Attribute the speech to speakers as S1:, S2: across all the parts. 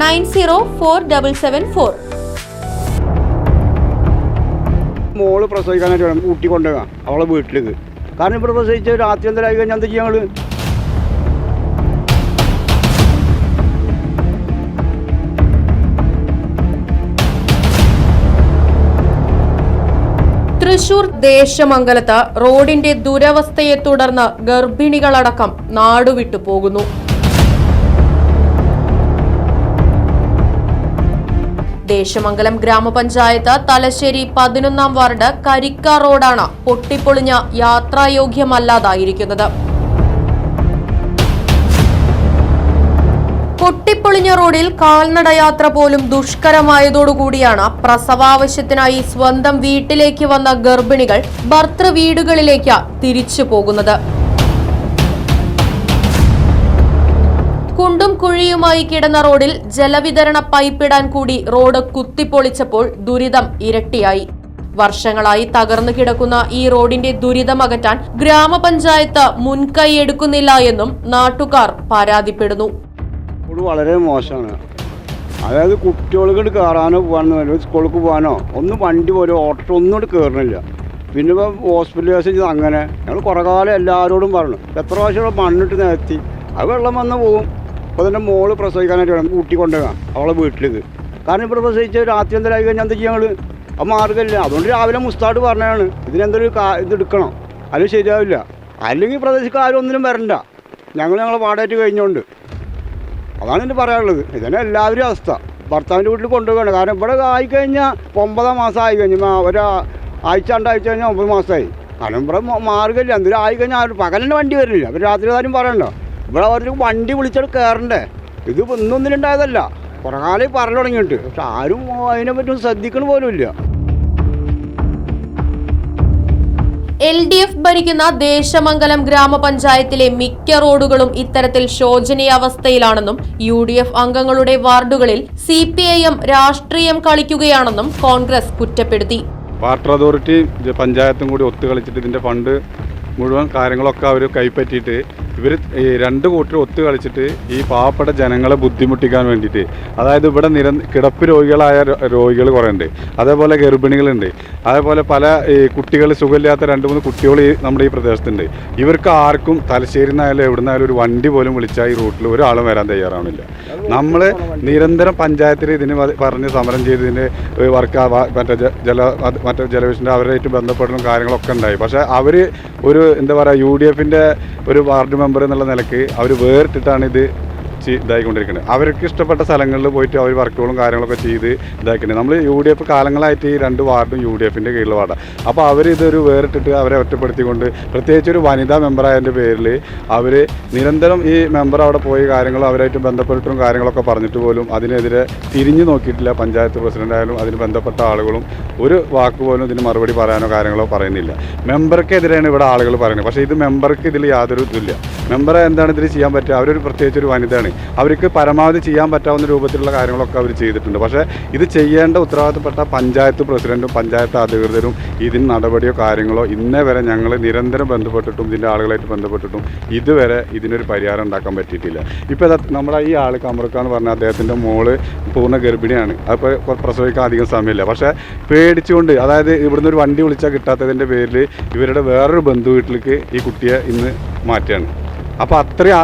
S1: nine zero four double seven four.
S2: മോൾ പ്രസവിക്കാനായിട്ട് വേണം. ഊട്ടി കൊണ്ടുപോകാം അവളെ വീട്ടിലേക്ക്. കാരണം ഇവിടെ പ്രസവിച്ച് രാത്രി എന്തെങ്കിലും കഴിഞ്ഞാൽ എന്താ ചെയ്യാം
S1: തൃശൂർ ദേശമംഗലത്ത് റോഡിന്റെ ദുരവസ്ഥയെ തുടർന്ന് ഗർഭിണികളടക്കം നാടുവിട്ടു പോകുന്നു. ദേശമംഗലം ഗ്രാമപഞ്ചായത്ത് തലശ്ശേരി പതിനൊന്നാം വാർഡ് കരിക്ക റോഡാണ് പൊട്ടിപ്പൊളിഞ്ഞ യാത്രായോഗ്യമല്ലാതായിരിക്കുന്നത്. പൊട്ടിപ്പൊളിഞ്ഞ റോഡിൽ കാൽനടയാത്ര പോലും ദുഷ്കരമായതോടുകൂടിയാണ് പ്രസവാവശ്യത്തിനായി സ്വന്തം വീട്ടിലേക്ക് വന്ന ഗർഭിണികൾ ഭർത്തൃ വീടുകളിലേക്ക് തിരിച്ചു പോകുന്നത്. കുണ്ടും കുഴിയുമായി കിടന്ന റോഡിൽ ജലവിതരണ പൈപ്പിടാൻ കൂടി റോഡ് കുത്തിപ്പൊളിച്ചപ്പോൾ ദുരിതം ഇരട്ടിയായി. വർഷങ്ങളായി തകർന്നു കിടക്കുന്ന ഈ റോഡിന്റെ ദുരിതം അകറ്റാൻ ഗ്രാമപഞ്ചായത്ത് മുൻകൈ എടുക്കുന്നില്ല എന്നും നാട്ടുകാർ പരാതിപ്പെടുന്നു.
S2: വളരെ മോശമാണ്. അതായത് കുട്ടികൾക്ക് കയറാനോ പോകാനോ സ്കൂളിലേക്ക് പോകാനോ ഒന്നും വണ്ടി പോലും ഓട്ടോ ഒന്നും കൂടി കയറണില്ല പിന്നെ ഇപ്പോൾ ഹോസ്പിറ്റൽ കേസ് ചെയ്ത് അങ്ങനെ. ഞങ്ങൾ കുറേ കാലം എല്ലാവരോടും പറഞ്ഞു. എത്ര പ്രാവശ്യം മണ്ണിട്ട് നിരത്തി? അത് വെള്ളം വന്ന് പോകും. ഇപ്പോൾ തന്നെ മോൾ പ്രസവിക്കാനായിട്ട് വേണം. ഊട്ടി കൊണ്ടുപോകാം അവളെ വീട്ടിലേക്ക്. കാരണം ഇവിടെ പ്രസവിച്ച് രാത്രി എന്തെങ്കിലും കഴിഞ്ഞാൽ എന്താ ചെയ്യുക ഞങ്ങൾ ആ മാർഗമില്ല അതുകൊണ്ട് രാവിലെ മുസ്താട് പറഞ്ഞതാണ് ഇതിനെന്തൊരു കാ ഇത് എടുക്കണം. അത് ശരിയാവില്ല. അല്ലെങ്കിൽ പ്രദേശത്ത് ആരും ഒന്നിനും വരണ്ട. ഞങ്ങൾ ഞങ്ങളെ പാടായിട്ട് കഴിഞ്ഞുകൊണ്ട് അതാണ് എനിക്ക് പറയാനുള്ളത്. ഇതന്നെ എല്ലാവരും അവസ്ഥ. ഭർത്താവിന്റെ വീട്ടിൽ കൊണ്ടുപോകണം കാരണം ഇവിടെ ആയിക്കഴിഞ്ഞാൽ ഒമ്പതാം മാസം ആയി കഴിഞ്ഞു ഒരാ ആഴ്ച രണ്ടാഴ്ച കഴിഞ്ഞാൽ ഒമ്പത് മാസമായി. കാരണം ഇവിടെ മാർഗമില്ല എന്തെങ്കിലും ആയി കഴിഞ്ഞാൽ ആരും പകലിന്റെ വണ്ടി വരില്ല അവർ രാത്രി കാര്യം പറയണ്ട? ഇവിടെ അവർക്ക് വണ്ടി വിളിച്ചിട്ട് കയറണ്ടേ ഇത് ഇപ്പം ഇന്നൊന്നിനുണ്ടായതല്ല കുറേ കാലം പറഞ്ഞു തുടങ്ങിയിട്ട് പക്ഷെ ആരും അതിനെ പറ്റി ശ്രദ്ധിക്കണ പോലും ഇല്ല.
S1: എൽ ഡി എഫ് ഭരിക്കുന്ന ദേശമംഗലം ഗ്രാമപഞ്ചായത്തിലെ മിക്ക റോഡുകളും ഇത്തരത്തിൽ ശോചനീയാവസ്ഥയിലാണെന്നും യു ഡി എഫ് അംഗങ്ങളുടെ വാർഡുകളിൽ സി പി ഐ എം രാഷ്ട്രീയം കളിക്കുകയാണെന്നും കോൺഗ്രസ് കുറ്റപ്പെടുത്തി.
S3: വാട്ടർ അതോറിറ്റി പഞ്ചായത്തും കൂടി ഒത്തുകളിച്ചിട്ട് ഇതിന്റെ ഫണ്ട് മുഴുവൻ കാര്യങ്ങളൊക്കെ അവർ കൈപ്പറ്റിയിട്ട് ഇവർ രണ്ട് കൂട്ടർ ഒത്തു കളിച്ചിട്ട് ഈ പാവപ്പെട്ട ജനങ്ങളെ ബുദ്ധിമുട്ടിക്കാൻ വേണ്ടിയിട്ട്. അതായത് ഇവിടെ നിര കിടപ്പ് രോഗികളായ രോഗികൾ കുറേ ഉണ്ട് അതേപോലെ ഗർഭിണികളുണ്ട്. അതേപോലെ പല കുട്ടികൾ സുഖമില്ലാത്ത രണ്ട് മൂന്ന് കുട്ടികൾ നമ്മുടെ ഈ പ്രദേശത്തുണ്ട്. ഇവർക്ക് ആർക്കും തലശ്ശേരി നിന്നായാലും എവിടെ നിന്നായാലും ഒരു വണ്ടി പോലും വിളിച്ചാൽ ഈ റൂട്ടിൽ ഒരാളും വരാൻ തയ്യാറാവുന്നില്ല നമ്മൾ നിരന്തരം പഞ്ചായത്തിൽ ഇതിന് പറഞ്ഞ് സമരം ചെയ്തതിന്റെ വർക്ക് മറ്റേ ജല മറ്റേ ജലവിഷന്റെ അവരുമായിട്ട് ബന്ധപ്പെടലും കാര്യങ്ങളൊക്കെ ഉണ്ടായി. പക്ഷേ അവർ ഒരു എന്താ പറയുക യു ഡി എഫിന്റെ ഒരു വാർഡ് മെമ്പർ എന്നുള്ള നിലയ്ക്ക് അവർ വേറിട്ടിട്ടാണ് ഇത് ഇതായിക്കൊണ്ടിരിക്കുന്നത് അവർക്ക് ഇഷ്ടപ്പെട്ട സ്ഥലങ്ങളിൽ പോയിട്ട് അവർ വർക്കുകളും കാര്യങ്ങളൊക്കെ ചെയ്ത് ഇതാക്കുന്നത് നമ്മൾ യു ഡി എഫ് കാലങ്ങളായിട്ട് ഈ രണ്ട് വാർഡും യു ഡി എഫിന്റെ കീഴിൽ വാർഡാണ് അപ്പോൾ അവരിതൊരു വേറിട്ടിട്ട് അവരെ ഒറ്റപ്പെടുത്തിക്കൊണ്ട് പ്രത്യേകിച്ച് ഒരു വനിതാ മെമ്പറായതിന്റെ പേരിൽ അവർ നിരന്തരം ഈ മെമ്പർ അവിടെ പോയി കാര്യങ്ങൾ അവരായിട്ട് ബന്ധപ്പെട്ടിട്ടും കാര്യങ്ങളൊക്കെ പറഞ്ഞിട്ട് പോലും അതിനെതിരെ തിരിഞ്ഞു നോക്കിയിട്ടില്ല പഞ്ചായത്ത് പ്രസിഡന്റ് ആയാലും അതിന് ബന്ധപ്പെട്ട ആളുകളും ഒരു വാക്ക് പോലും ഇതിന് മറുപടി പറയാനോ കാര്യങ്ങളോ പറയുന്നില്ല. മെമ്പർക്കെതിരെയാണ് ഇവിടെ ആളുകൾ പറയുന്നത്. പക്ഷേ ഇത് മെമ്പർക്ക് ഇതിൽ യാതൊരു ഇതില്ല മെമ്പറെ എന്താണ് ഇതിൽ ചെയ്യാൻ പറ്റുക? അവരൊരു പ്രത്യേകിച്ച് ഒരു വനിതയാണ്. അവർക്ക് പരമാവധി ചെയ്യാൻ പറ്റാവുന്ന രൂപത്തിലുള്ള കാര്യങ്ങളൊക്കെ അവർ ചെയ്തിട്ടുണ്ട്. പക്ഷേ ഇത് ചെയ്യേണ്ട ഉത്തരവാദിത്തപ്പെട്ട പഞ്ചായത്ത് പ്രസിഡന്റും പഞ്ചായത്ത് അധികൃതരും ഇതിന് നടപടിയോ കാര്യങ്ങളോ ഇന്നേ വരെ ഞങ്ങൾ നിരന്തരം ബന്ധപ്പെട്ടിട്ടും ഇതിന്റെ ആളുകളായിട്ട് ബന്ധപ്പെട്ടിട്ടും ഇതുവരെ ഇതിനൊരു പരിഹാരം ഉണ്ടാക്കാൻ പറ്റിയിട്ടില്ല. ഇപ്പോൾ നമ്മുടെ ഈ ആൾ കമറുക്ക എന്ന് പറഞ്ഞ അദ്ദേഹത്തിന്റെ മോൾ പൂർണ ഗർഭിണിയാണ്. അപ്പോൾ പ്രസവിക്കാൻ അധികം സമയമില്ല. പക്ഷേ പേടിച്ചുകൊണ്ട് അതായത് ഇവിടുന്ന് ഒരു വണ്ടി വിളിച്ചാൽ കിട്ടാത്തതിന്റെ പേരിൽ ഇവരുടെ വേറൊരു ബന്ധു വീട്ടിലേക്ക് ഈ കുട്ടിയെ ഇന്ന് മാറ്റുകയാണ്. അപ്പോൾ അത്രയും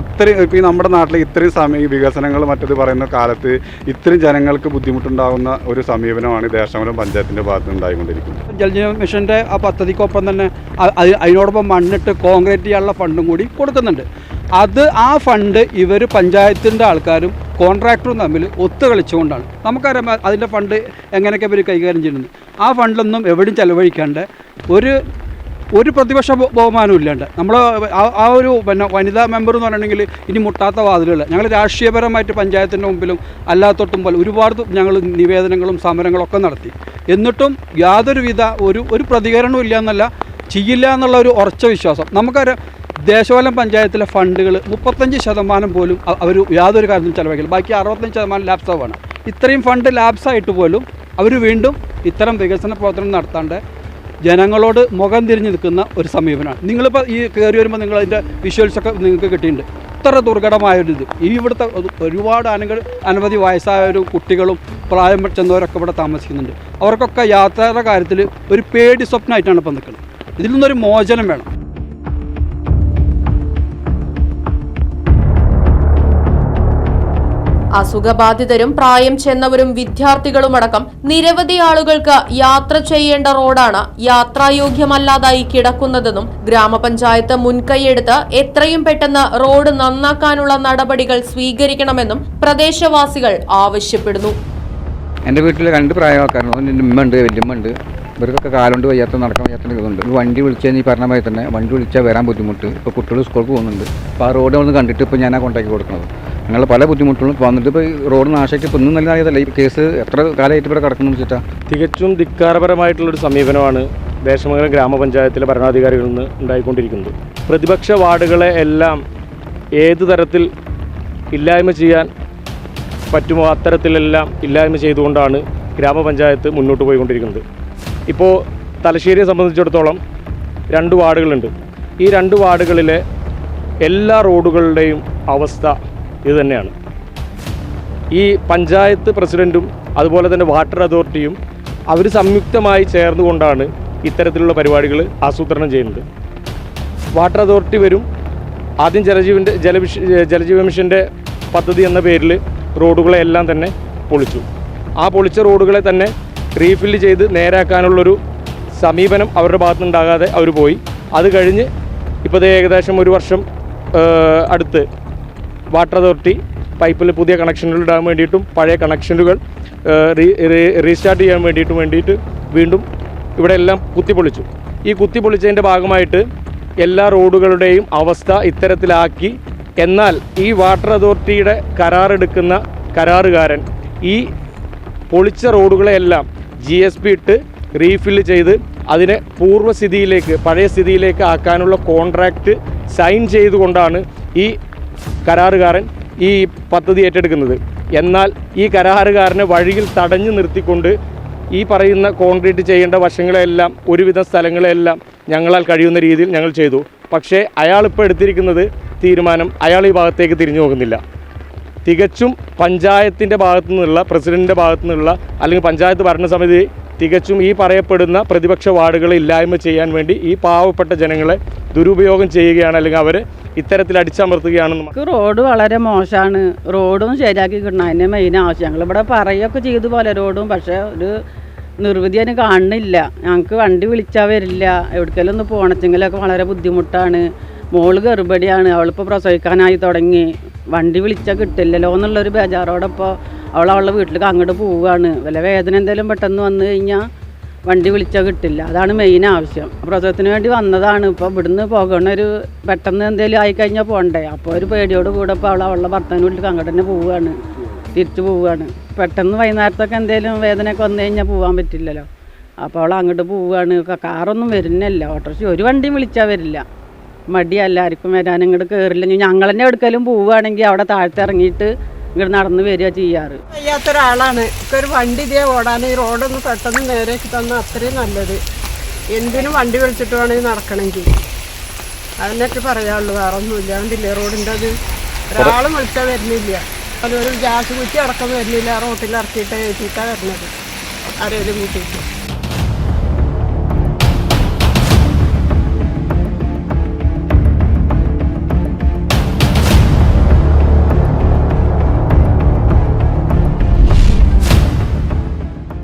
S3: അത്രയും ഇപ്പോൾ ഈ നമ്മുടെ നാട്ടിൽ ഇത്രയും സമയം വികസനങ്ങൾ മറ്റത് പറയുന്ന കാലത്ത് ഇത്രയും ജനങ്ങൾക്ക് ബുദ്ധിമുട്ടുണ്ടാകുന്ന ഒരു സമീപനമാണ് ദേശമലം പഞ്ചായത്തിന്റെ ഭാഗത്ത് ഉണ്ടായിക്കൊണ്ടിരിക്കുന്നത്.
S4: ജലജീവൻ മിഷന്റെ ആ പദ്ധതിക്കൊപ്പം തന്നെ അതിനോടൊപ്പം മണ്ണിട്ട് കോൺക്രീറ്റ് ചെയ്യാനുള്ള ഫണ്ടും കൂടി കൊടുക്കുന്നുണ്ട്. അത് ആ ഫണ്ട് ഇവർ പഞ്ചായത്തിന്റെ ആൾക്കാരും കോൺട്രാക്ടറും തമ്മിൽ ഒത്തു കളിച്ചുകൊണ്ടാണ് നമുക്കറിയാം അതിന്റെ ഫണ്ട് എങ്ങനെയൊക്കെ ഇവർ കൈകാര്യം ചെയ്യുന്നത് ആ ഫണ്ടൊന്നും എവിടെയും ചെലവഴിക്കാണ്ട് ഒരു ഒരു പ്രതിപക്ഷ ബഹുമാനം ഇല്ലാണ്ട്. നമ്മൾ ആ ഒരു പിന്നെ വനിതാ മെമ്പർ എന്ന് പറഞ്ഞിട്ടുണ്ടെങ്കിൽ ഇനി മുട്ടാത്ത വാതിലുകൾ. ഞങ്ങൾ രാഷ്ട്രീയപരമായിട്ട് പഞ്ചായത്തിന്റെ മുമ്പിലും അല്ലാത്തൊട്ടും പോലെ ഒരുപാട് ഞങ്ങൾ നിവേദനങ്ങളും സമരങ്ങളൊക്കെ നടത്തി. എന്നിട്ടും യാതൊരുവിധ ഒരു ഒരു പ്രതികരണവും ഇല്ല എന്നല്ല ചെയ്യില്ല എന്നുള്ള ഒരു ഉറച്ച വിശ്വാസം. നമുക്കറിയാം ദേശവാലം പഞ്ചായത്തിലെ ഫണ്ടുകൾ മുപ്പത്തഞ്ച് ശതമാനം പോലും അവർ യാതൊരു കാര്യത്തിലും ചിലവാക്കില്ല ബാക്കി അറുപത്തഞ്ച് ശതമാനം ലാപ്സാവാണ് ഇത്രയും ഫണ്ട് ലാപ്സായിട്ട് പോലും അവർ വീണ്ടും ഇത്തരം വികസന പ്രവർത്തനം നടത്താണ്ട് ജനങ്ങളോട് മുഖം തിരിഞ്ഞ് നിൽക്കുന്ന ഒരു സമീപനമാണ്. നിങ്ങളിപ്പോൾ ഈ കയറി വരുമ്പോൾ നിങ്ങൾ അതിന്റെ വിഷ്വൽസൊക്കെ നിങ്ങൾക്ക് കിട്ടിയിട്ടുണ്ട്. ഇത്ര ദുർഘടമായൊരു ഇത് ഈ ഇവിടുത്തെ ഒരു- ഒരുപാട് അനക അനവധി വയസ്സായവരും കുട്ടികളും പ്രായം ചെന്നവരൊക്കെ ഇവിടെ താമസിക്കുന്നുണ്ട്. അവർക്കൊക്കെ യാത്രയുടെ കാര്യത്തിൽ ഒരു പേടി സ്വപ്നമായിട്ടാണ് ഇപ്പം നിൽക്കുന്നത്. ഇതിൽ നിന്നൊരു മോചനം വേണം.
S1: അസുഖബാധിതരും പ്രായം ചെന്നവരും വിദ്യാർത്ഥികളുമടക്കം നിരവധി ആളുകൾക്ക് യാത്ര ചെയ്യേണ്ട റോഡാണ് യാത്രായോഗ്യമല്ലാതായി കിടക്കുന്നതെന്നും ഗ്രാമപഞ്ചായത്ത് മുൻകൈയെടുത്ത് എത്രയും പെട്ടെന്ന് റോഡ് നന്നാക്കാനുള്ള നടപടികൾ സ്വീകരിക്കണമെന്നും പ്രദേശവാസികൾ ആവശ്യപ്പെടുന്നു.
S5: എന്റെ വീട്ടിൽ രണ്ട് പ്രായക്കാരുണ്ട് എന്റെ ഉമ്മ ഉണ്ട് വല്യമ്മ ഉണ്ട് ഇവർക്കൊക്കെ കാലുകൊണ്ട് വയ്യാത്ത നടക്കാൻ വയ്യാത്ത ഇതുണ്ട് വണ്ടി വിളിച്ചാൽ ഈ പറഞ്ഞ മാതിരി തന്നെ വണ്ടി വിളിച്ചാൽ വരാൻ ബുദ്ധിമുട്ട്. ഇപ്പോൾ കുട്ടികൾ സ്കൂൾക്ക് പോകുന്നുണ്ട്. അപ്പോൾ ആ റോഡ് ഒന്ന് കണ്ടിട്ട് ഇപ്പോൾ ഞാനാ കൊണ്ടാക്കി കൊടുക്കുന്നത് ഞങ്ങൾ പല ബുദ്ധിമുട്ടുകളും വന്നിട്ട് ഇപ്പോൾ റോഡ് നാശമായിട്ട് ഇപ്പോൾ ഒന്നും നല്ല ഈ കേസ് എത്ര കാലമായിട്ട് ഇവിടെ കിടക്കുന്നു വെച്ചിട്ടാ
S6: തികച്ചും ധിക്കാരപരമായിട്ടുള്ളൊരു സമീപനമാണ് ദേശമംഗലം ഗ്രാമപഞ്ചായത്തിലെ ഭരണാധികാരികളിൽ നിന്ന് ഉണ്ടായിക്കൊണ്ടിരിക്കുന്നത്. പ്രതിപക്ഷ വാർഡുകളെ എല്ലാം ഏത് തരത്തിൽ ഇല്ലായ്മ ചെയ്യാൻ പറ്റുമോ അത്തരത്തിലെല്ലാം ഇല്ലായ്മ ചെയ്തുകൊണ്ടാണ് ഗ്രാമപഞ്ചായത്ത് മുന്നോട്ട് പോയിക്കൊണ്ടിരിക്കുന്നത്. ഇപ്പോൾ തലശ്ശേരിയെ സംബന്ധിച്ചിടത്തോളം രണ്ട് വാർഡുകളുണ്ട്. ഈ രണ്ട് വാർഡുകളിലെ എല്ലാ റോഡുകളുടെയും അവസ്ഥ ഇത് തന്നെയാണ് ഈ പഞ്ചായത്ത് പ്രസിഡന്റും അതുപോലെ തന്നെ വാട്ടർ അതോറിറ്റിയും അവർ സംയുക്തമായി ചേർന്നുകൊണ്ടാണ് ഇത്തരത്തിലുള്ള പരിപാടികൾ ആസൂത്രണം ചെയ്യുന്നത്. വാട്ടർ അതോറിറ്റി വരും. ആദ്യം ജലജീവന്റെ ജലവിഷ ജലജീവ മിഷന്റെ പദ്ധതി എന്ന പേരിൽ റോഡുകളെ എല്ലാം തന്നെ പൊളിച്ചു. ആ പൊളിച്ച റോഡുകളെ തന്നെ റീഫില്ല് ചെയ്ത് നേരാക്കാനുള്ളൊരു സമീപനം അവരുടെ ഭാഗത്തുനിന്നുണ്ടാകാതെ അവർ പോയി. അത് കഴിഞ്ഞ് ഇപ്പോൾ ഏകദേശം ഒരു വർഷം അടുത്ത് വാട്ടർ അതോറിറ്റി പൈപ്പിൽ പുതിയ കണക്ഷനുകൾ ഇടാൻ വേണ്ടിയിട്ടും പഴയ കണക്ഷനുകൾ റീസ്റ്റാർട്ട് ചെയ്യാൻ വേണ്ടിയിട്ടും വേണ്ടിയിട്ട് വീണ്ടും ഇവിടെ എല്ലാം കുത്തിപ്പൊളിച്ചു. ഈ കുത്തിപ്പൊളിച്ചതിന്റെ ഭാഗമായിട്ട് എല്ലാ റോഡുകളുടെയും അവസ്ഥ ഇത്തരത്തിലാക്കി. എന്നാൽ ഈ വാട്ടർ അതോറിറ്റിയുടെ കരാറെടുക്കുന്ന കരാറുകാരൻ ഈ പൊളിച്ച റോഡുകളെയെല്ലാം ജി എസ് പി ഇട്ട് റീഫില്ല് ചെയ്ത് അതിനെ പൂർവസ്ഥിതിയിലേക്ക് പഴയ സ്ഥിതിയിലേക്ക് ആക്കാനുള്ള കോൺട്രാക്റ്റ് സൈൻ ചെയ്തുകൊണ്ടാണ് ഈ കരാറുകാരൻ ഈ പദ്ധതി ഏറ്റെടുക്കുന്നത്. എന്നാൽ ഈ കരാറുകാരനെ വഴിയിൽ തടഞ്ഞു നിർത്തിക്കൊണ്ട് ഈ പറയുന്ന കോൺക്രീറ്റ് ചെയ്യേണ്ട വശങ്ങളെല്ലാം ഒരുവിധ സ്ഥലങ്ങളെല്ലാം ഞങ്ങളാൽ കഴിയുന്ന രീതിയിൽ ഞങ്ങൾ ചെയ്തു. പക്ഷേ അയാൾ അയാളിപ്പോൾ എടുത്തിരിക്കുന്നത് തീരുമാനം അയാൾ ഈ ഭാഗത്തേക്ക് തിരിഞ്ഞു നോക്കുന്നില്ല. തികച്ചും പഞ്ചായത്തിന്റെ ഭാഗത്തു നിന്നുള്ള പ്രസിഡന്റിന്റെ ഭാഗത്തു നിന്നുള്ള അല്ലെങ്കിൽ പഞ്ചായത്ത് ഭരണസമിതി തികച്ചും ഈ പറയപ്പെടുന്ന പ്രതിപക്ഷ വാർഡുകളെ ഇല്ലായ്മ ചെയ്യാൻ വേണ്ടി ഈ പാവപ്പെട്ട ജനങ്ങളെ ദുരുപയോഗം ചെയ്യുകയാണ് അല്ലെങ്കിൽ അവർ ഇത്തരത്തിൽ അടിച്ചമർത്തുകയാണെന്ന്
S7: റോഡ് വളരെ മോശമാണ്. റോഡും ശരിയാക്കി കിട്ടണം. അതിന്റെ മെയിൻ ആവശ്യം. ഞങ്ങളിവിടെ പറയുകയൊക്കെ ചെയ്തു പോലെ റോഡും പക്ഷേ ഒരു നിർവൃതി അതിന് കാണുന്നില്ല. ഞങ്ങൾക്ക് വണ്ടി വിളിച്ചാൽ വരില്ല. എവിടേക്കെങ്കിലും ഒന്ന് പോകണച്ചെങ്കിലൊക്കെ വളരെ ബുദ്ധിമുട്ടാണ്. മോൾ ഗർഭിണിയാണ്. അവളിപ്പോൾ പ്രസവിക്കാനായി തുടങ്ങി. വണ്ടി വിളിച്ചാൽ കിട്ടില്ലല്ലോ എന്നുള്ളൊരു ബേജാറോടെ ഇപ്പോൾ അവൾ അവളുടെ വീട്ടിലേക്ക് അങ്ങോട്ട് പോവുകയാണ്. വല്ല വേദന എന്തെങ്കിലും പെട്ടെന്ന് വന്നു കഴിഞ്ഞാൽ വണ്ടി വിളിച്ചാൽ കിട്ടില്ല. അതാണ് മെയിൻ ആവശ്യം. പ്രസവത്തിന് വേണ്ടി വന്നതാണ്. ഇപ്പോൾ ഇവിടുന്ന് പോകണ ഒരു പെട്ടെന്ന് എന്തെങ്കിലും ആയിക്കഴിഞ്ഞാൽ പോകണ്ടേ അപ്പോൾ ഒരു പേടിയോട് കൂടെ ഇപ്പോൾ അവൾ അവളുടെ ഭർത്താവിന് വീട്ടിൽ അങ്ങോട്ട് തന്നെ പോവുകയാണ്. തിരിച്ചു പോവുകയാണ്. പെട്ടെന്ന് വൈകുന്നേരത്തൊക്കെ എന്തെങ്കിലും വേദനയൊക്കെ വന്നു കഴിഞ്ഞാൽ പോകാൻ പറ്റില്ലല്ലോ. അപ്പോൾ അവൾ അങ്ങോട്ട് പോവുകയാണ്. കാറൊന്നും വരുന്നില്ല. ഓട്ടോറിക്ഷ ഒരു വണ്ടിയും വിളിച്ചാൽ വരില്ല. മടിയല്ല ആർക്കും വരാൻ ഇങ്ങോട്ട് കയറില്ല ഞങ്ങൾ തന്നെ എവിടേക്കെങ്കിലും പോവുകയാണെങ്കിൽ അവിടെ താഴ്ത്തി ഇറങ്ങിയിട്ട് ഇങ്ങോട്ട് നടന്ന് വരിക ചെയ്യാറ്.
S8: വയ്യാത്ത ഒരാളാണ് ഒരു വണ്ടി ഇതേ ഓടാൻ ഈ റോഡൊന്ന് പെട്ടെന്ന് നേരെയാക്കി തന്ന അത്രയും നല്ലത്. എന്തിനും വണ്ടി വിളിച്ചിട്ട് വേണമെങ്കിൽ നടക്കണമെങ്കിൽ. അതിനൊക്കെ പറയാനുള്ളൂ. വേറെ ഒന്നുമില്ല ഇല്ലാണ്ടില്ലേ റോഡിന്റെ അത് ഒരാളും വിളിച്ചാൽ വരുന്നില്ല. അതൊരു ഗ്യാസ് കുറ്റി അടക്കം വരുന്നില്ല. റോട്ടിൽ ഇറക്കിയിട്ട് ഏറ്റിട്ടാണ് വരുന്നത്. ആരെങ്കിലും കൂട്ടിയിട്ട്